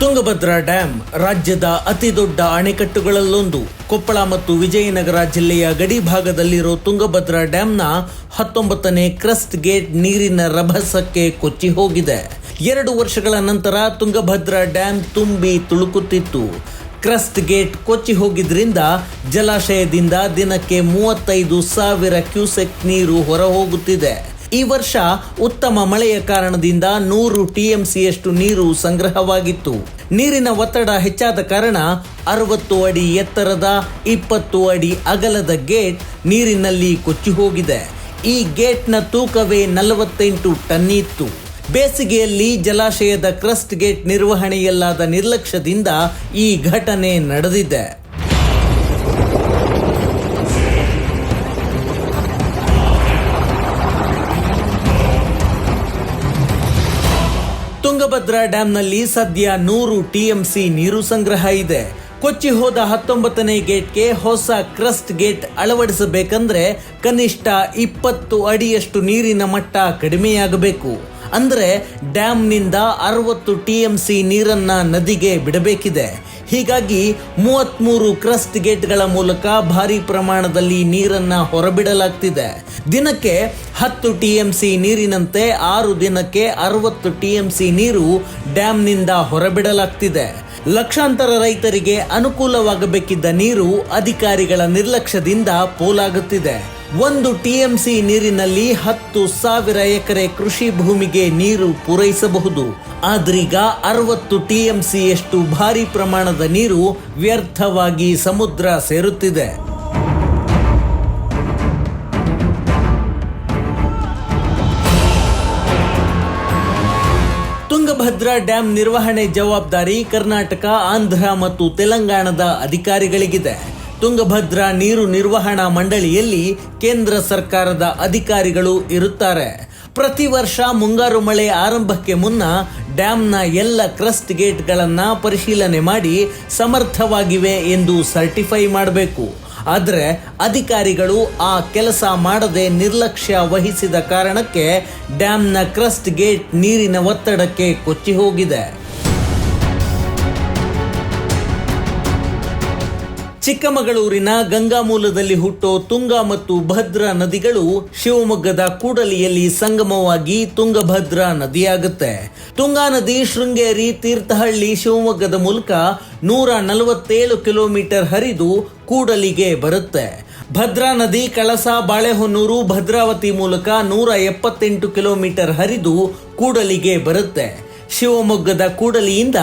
Tungabhadra dam ರಾಜ್ಯದ ಅತಿದೊಡ್ಡ ಅಣೆಕಟ್ಟುಗಳಲ್ಲೊಂದು. ಕೊಪ್ಪಳ ಮತ್ತು ವಿಜಯನಗರ ಜಿಲ್ಲೆಯ ಗಡಿ ಭಾಗದಲ್ಲಿರೋ ತುಂಗಭದ್ರಾ ಡ್ಯಾಂನ ಹತ್ತೊಂಬತ್ತನೇ ಕ್ರಸ್ಟ್ ಗೇಟ್ ನೀರಿನ ರಭಸಕ್ಕೆ ಕೊಚ್ಚಿ ಹೋಗಿದೆ. ಎರಡು ವರ್ಷಗಳ ನಂತರ ತುಂಗಭದ್ರಾ ಡ್ಯಾಂ ತುಂಬಿ ತುಳುಕುತ್ತಿತ್ತು. ಕ್ರಸ್ಟ್ ಗೇಟ್ ಕೊಚ್ಚಿ ಹೋಗಿದ್ರಿಂದ ಜಲಾಶಯದಿಂದ ದಿನಕ್ಕೆ ಮೂವತ್ತೈದು ಸಾವಿರ ಕ್ಯೂಸೆಕ್ ನೀರು ಹೊರಹೋಗುತ್ತಿದೆ. ಈ ವರ್ಷ ಉತ್ತಮ ಮಳೆಯ ಕಾರಣದಿಂದ ನೂರು ಟಿಎಂಸಿಯಷ್ಟು ನೀರು ಸಂಗ್ರಹವಾಗಿತ್ತು. ನೀರಿನ ಒತ್ತಡ ಹೆಚ್ಚಾದ ಕಾರಣ ಅರವತ್ತು ಅಡಿ ಎತ್ತರದ ಇಪ್ಪತ್ತು ಅಡಿ ಅಗಲದ ಗೇಟ್ ನೀರಿನಲ್ಲಿ ಕೊಚ್ಚಿ ಹೋಗಿದೆ. ಈ ಗೇಟ್ನ ತೂಕವೇ ನಲವತ್ತೆಂಟು ಟನ್ ಇತ್ತು. ಬೇಸಿಗೆಯಲ್ಲಿ ಜಲಾಶಯದ ಕ್ರಸ್ಟ್ ಗೇಟ್ ನಿರ್ವಹಣೆಯಲ್ಲಾದ ನಿರ್ಲಕ್ಷ್ಯದಿಂದ ಈ ಘಟನೆ ನಡೆದಿದೆ. ತುಂಗಭದ್ರಾ ಡ್ಯಾಂನಲ್ಲಿ ಸದ್ಯ ನೂರು ಟಿಎಂಸಿ ನೀರು ಸಂಗ್ರಹ ಇದೆ. ಕೊಚ್ಚಿ ಹೋದ ಹತ್ತೊಂಬತ್ತನೇ ಗೇಟ್ಗೆ ಹೊಸ ಕ್ರಸ್ಟ್ ಗೇಟ್ ಅಳವಡಿಸಬೇಕಂದ್ರೆ ಕನಿಷ್ಠ ಇಪ್ಪತ್ತು ಅಡಿಯಷ್ಟು ನೀರಿನ ಮಟ್ಟ ಕಡಿಮೆಯಾಗಬೇಕು. ಅಂದ್ರೆ ಡ್ಯಾಮ್ನಿಂದ ಅರವತ್ತು ಟಿ ಎಂ ಸಿ ನೀರನ್ನು ನದಿಗೆ ಬಿಡಬೇಕಿದೆ. ಹೀಗಾಗಿ ಮೂವತ್ತ್ಮೂರು ಕ್ರಸ್ಟ್ ಗೇಟ್ಗಳ ಮೂಲಕ ಭಾರಿ ಪ್ರಮಾಣದಲ್ಲಿ ನೀರನ್ನು ಹೊರಬಿಡಲಾಗ್ತಿದೆ. ದಿನಕ್ಕೆ ಹತ್ತು ಟಿ ಎಂ ಸಿ ನೀರಿನಂತೆ ಆರು ದಿನಕ್ಕೆ ಅರವತ್ತು ಟಿ ಎಂ ಸಿ ನೀರು ಡ್ಯಾಮ್ನಿಂದ ಹೊರಬಿಡಲಾಗ್ತಿದೆ. ಲಕ್ಷಾಂತರ ರೈತರಿಗೆ ಅನುಕೂಲವಾಗಬೇಕಿದ್ದ ನೀರು ಅಧಿಕಾರಿಗಳ ನಿರ್ಲಕ್ಷ್ಯದಿಂದ ಪೋಲಾಗುತ್ತಿದೆ. ಒಂದು ಟಿಎಂಸಿ ನೀರಿನಲ್ಲಿ ಹತ್ತು ಸಾವಿರ ಎಕರೆ ಕೃಷಿ ಭೂಮಿಗೆ ನೀರು ಪೂರೈಸಬಹುದು. ಆದ್ರೀಗ ಅರವತ್ತು ಟಿಎಂಸಿಯಷ್ಟು ಭಾರಿ ಪ್ರಮಾಣದ ನೀರು ವ್ಯರ್ಥವಾಗಿ ಸಮುದ್ರ ಸೇರುತ್ತಿದೆ. ತುಂಗಭದ್ರಾ ಡ್ಯಾಂ ನಿರ್ವಹಣೆ ಜವಾಬ್ದಾರಿ ಕರ್ನಾಟಕ, ಆಂಧ್ರ ಮತ್ತು ತೆಲಂಗಾಣದ ಅಧಿಕಾರಿಗಳಿಗಿದೆ. ತುಂಗಭದ್ರಾ ನೀರು ನಿರ್ವಹಣಾ ಮಂಡಳಿಯಲ್ಲಿ ಕೇಂದ್ರ ಸರ್ಕಾರದ ಅಧಿಕಾರಿಗಳು ಇರುತ್ತಾರೆ. ಪ್ರತಿ ವರ್ಷ ಮುಂಗಾರು ಮಳೆ ಆರಂಭಕ್ಕೆ ಮುನ್ನ ಡ್ಯಾಂನ ಎಲ್ಲ ಕ್ರಸ್ಟ್ ಗೇಟ್ಗಳನ್ನು ಪರಿಶೀಲನೆ ಮಾಡಿ ಸಮರ್ಥವಾಗಿವೆ ಎಂದು ಸರ್ಟಿಫೈ ಮಾಡಬೇಕು. ಆದರೆ ಅಧಿಕಾರಿಗಳು ಆ ಕೆಲಸ ಮಾಡದೆ ನಿರ್ಲಕ್ಷ್ಯ ವಹಿಸಿದ ಕಾರಣಕ್ಕೆ ಡ್ಯಾಂನ ಕ್ರಸ್ಟ್ ಗೇಟ್ ನೀರಿನ ಒತ್ತಡಕ್ಕೆ ಕೊಚ್ಚಿ ಹೋಗಿದೆ. ಚಿಕ್ಕಮಗಳೂರಿನ ಗಂಗಾಮೂಲದಲ್ಲಿ ಹುಟ್ಟೋ ತುಂಗಾ ಮತ್ತು ಭದ್ರಾ ನದಿಗಳು ಶಿವಮೊಗ್ಗದ ಕೂಡಲಿಯಲ್ಲಿ ಸಂಗಮವಾಗಿ ತುಂಗಭದ್ರಾ ನದಿಯಾಗುತ್ತೆ. ತುಂಗಾ ನದಿ ಶೃಂಗೇರಿ, ತೀರ್ಥಹಳ್ಳಿ, ಶಿವಮೊಗ್ಗದ ಮೂಲಕ ನೂರ ನಲವತ್ತೇಳು ಕಿಲೋಮೀಟರ್ ಹರಿದು ಕೂಡಲಿಗೆ ಬರುತ್ತೆ. ಭದ್ರಾ ನದಿ ಕಳಸ ಬಾಳೆಹೊನ್ನೂರು, ಭದ್ರಾವತಿ ಮೂಲಕ ನೂರ ಎಪ್ಪತ್ತೆಂಟು ಕಿಲೋಮೀಟರ್ ಹರಿದು ಕೂಡಲಿಗೆ ಬರುತ್ತೆ. ಶಿವಮೊಗ್ಗದ ಕೂಡಲಿಯಿಂದ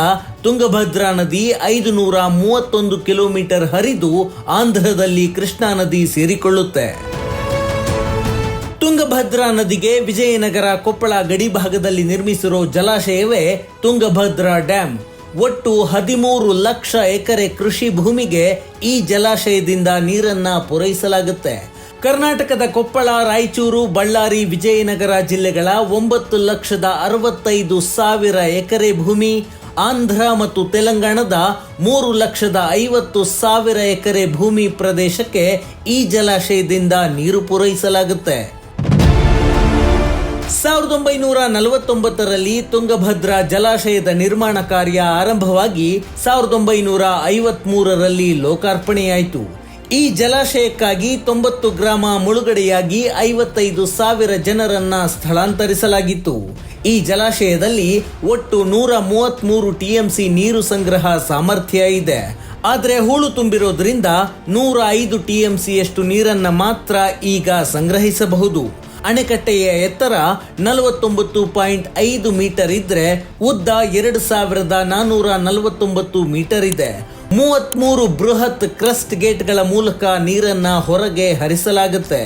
ತುಂಗಭದ್ರಾ ನದಿ ಐದು ನೂರ ಮೂವತ್ತೊಂದು ಕಿಲೋಮೀಟರ್ ಹರಿದು ಆಂಧ್ರದಲ್ಲಿ ಕೃಷ್ಣಾ ನದಿ ಸೇರಿಕೊಳ್ಳುತ್ತೆ. ತುಂಗಭದ್ರಾ ನದಿಗೆ ವಿಜಯನಗರ ಕೊಪ್ಪಳ ಗಡಿ ಭಾಗದಲ್ಲಿ ನಿರ್ಮಿಸಿರೋ ಜಲಾಶಯವೇ ತುಂಗಭದ್ರಾ ಡ್ಯಾಂ. ಒಟ್ಟು ಹದಿಮೂರು ಲಕ್ಷ ಎಕರೆ ಕೃಷಿ ಭೂಮಿಗೆ ಈ ಜಲಾಶಯದಿಂದ ನೀರನ್ನ ಪೂರೈಸಲಾಗುತ್ತೆ. ಕರ್ನಾಟಕದ ಕೊಪ್ಪಳ, ರಾಯಚೂರು, ಬಳ್ಳಾರಿ, ವಿಜಯನಗರ ಜಿಲ್ಲೆಗಳ ಒಂಬತ್ತು ಲಕ್ಷದ ಅರವತ್ತೈದು ಸಾವಿರ ಎಕರೆ ಭೂಮಿ, ಆಂಧ್ರ ಮತ್ತು ತೆಲಂಗಾಣದ ಮೂರು ಲಕ್ಷದ ಐವತ್ತು ಸಾವಿರ ಎಕರೆ ಭೂಮಿ ಪ್ರದೇಶಕ್ಕೆ ಈ ಜಲಾಶಯದಿಂದ ನೀರು ಪೂರೈಸಲಾಗುತ್ತೆ. ಸಾವಿರದ ಒಂಬೈನೂರ ನಲವತ್ತೊಂಬತ್ತರಲ್ಲಿ ತುಂಗಭದ್ರಾ ಜಲಾಶಯದ ನಿರ್ಮಾಣ ಕಾರ್ಯ ಆರಂಭವಾಗಿ ಸಾವಿರದ ಒಂಬೈನೂರ ಐವತ್ಮೂರರಲ್ಲಿ ಲೋಕಾರ್ಪಣೆಯಾಯಿತು. ಈ ಜಲಾಶಯಕ್ಕಾಗಿ ತೊಂಬತ್ತು ಗ್ರಾಮ ಮುಳುಗಡೆಯಾಗಿ ಐವತ್ತೈದು ಸಾವಿರ ಜನರನ್ನ ಸ್ಥಳಾಂತರಿಸಲಾಗಿತ್ತು. ಈ ಜಲಾಶಯದಲ್ಲಿ ಒಟ್ಟು ನೂರ ಮೂವತ್ಮೂರು ಟಿಎಂಸಿ ನೀರು ಸಂಗ್ರಹ ಸಾಮರ್ಥ್ಯ ಇದೆ. ಆದರೆ ಹೂಳು ತುಂಬಿರೋದ್ರಿಂದ ನೂರ ಐದು ಟಿಎಂಸಿಯಷ್ಟು ನೀರನ್ನು ಮಾತ್ರ ಈಗ ಸಂಗ್ರಹಿಸಬಹುದು. ಅಣೆಕಟ್ಟೆಯ ಎತ್ತರ ನಲವತ್ತೊಂಬತ್ತು ಪಾಯಿಂಟ್ ಐದು ಮೀಟರ್ ಇದ್ರೆ ಉದ್ದ ಎರಡು ಸಾವಿರದ ನಾನೂರ ನಲವತ್ತೊಂಬತ್ತು ಮೀಟರ್ ಇದೆ. ಮೂವತ್ಮೂರು ಬೃಹತ್ ಕ್ರಸ್ಟ್ ಗೇಟ್ಗಳ ಮೂಲಕ ನೀರನ್ನ ಹೊರಗೆ ಹರಿಸಲಾಗುತ್ತೆ.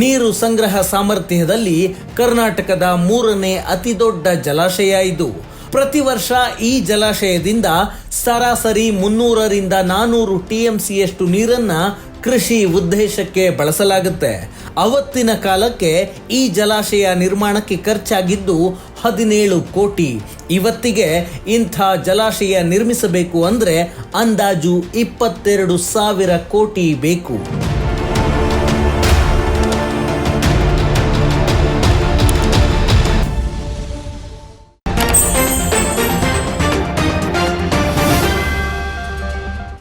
ನೀರು ಸಂಗ್ರಹ ಸಾಮರ್ಥ್ಯದಲ್ಲಿ ಕರ್ನಾಟಕದ ಮೂರನೇ ಅತಿದೊಡ್ಡ ಜಲಾಶಯ ಇದು. ಪ್ರತಿ ವರ್ಷ ಈ ಜಲಾಶಯದಿಂದ ಸರಾಸರಿ ಮುನ್ನೂರರಿಂದ ನಾನೂರು ಸಿಯಷ್ಟು ನೀರನ್ನ ಕೃಷಿ ಉದ್ದೇಶಕ್ಕೆ ಬಳಸಲಾಗುತ್ತೆ. ಅವತ್ತಿನ ಕಾಲಕ್ಕೆ ಈ ಜಲಾಶಯ ನಿರ್ಮಾಣಕ್ಕೆ ಖರ್ಚಾಗಿದ್ದು ಹದಿನೇಳು ಕೋಟಿ. ಇವತ್ತಿಗೆ ಇಂಥ ಜಲಾಶಯ ನಿರ್ಮಿಸಬೇಕು ಅಂದರೆ ಅಂದಾಜು ಇಪ್ಪತ್ತೆರಡು ಸಾವಿರ ಕೋಟಿ ಬೇಕು.